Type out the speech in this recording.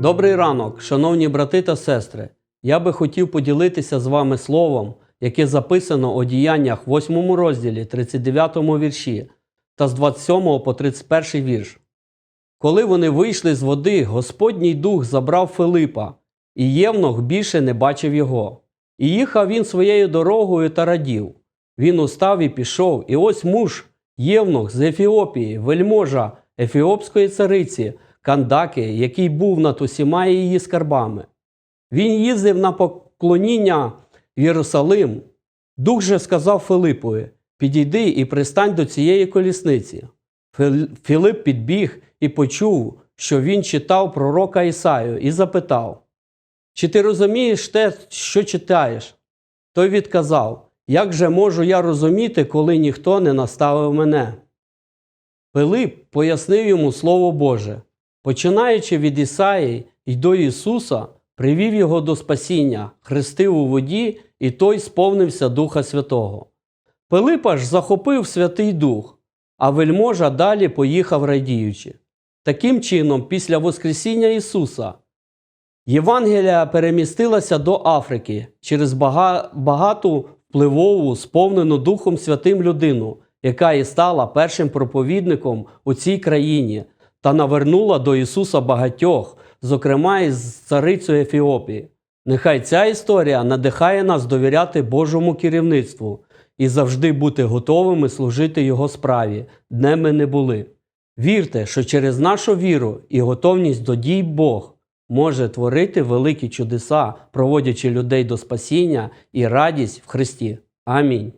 Добрий ранок, шановні брати та сестри. Я би хотів поділитися з вами словом, яке записано у діяннях 8 розділі 39 вірші та з 27 по 31 вірш. Коли вони вийшли з води, Господній дух забрав Филипа, і Євнух більше не бачив його. І їхав він своєю дорогою та радів. Він устав і пішов, і ось муж, Євнух з Ефіопії, вельможа Ефіопської цариці, Кандаки, який був над усіма її скарбами. Він їздив на поклоніння в Єрусалим. Дух же сказав Филипові: Підійди і пристань до цієї колісниці. Філип підбіг і почув, що він читав пророка Ісаю, і запитав: Чи ти розумієш те, що читаєш? Той відказав: Як же можу я розуміти, коли ніхто не наставив мене? Пилип пояснив йому Слово Боже. Починаючи від Ісаї й до Ісуса, привів його до спасіння, хрестив у воді, і той сповнився Духа Святого. Пилипа ж захопив Святий Дух, а вельможа далі поїхав радіючи. Таким чином, після Воскресіння Ісуса, Євангелія перемістилася до Африки через багату впливову, сповнену Духом Святим людину, яка і стала першим проповідником у цій країні та навернула до Ісуса багатьох, зокрема із царицю Ефіопії. Нехай ця історія надихає нас довіряти Божому керівництву і завжди бути готовими служити Його справі, де ми не були. Вірте, що через нашу віру і готовність до дій Бог може творити великі чудеса, проводячи людей до спасіння і радість в Христі. Амінь.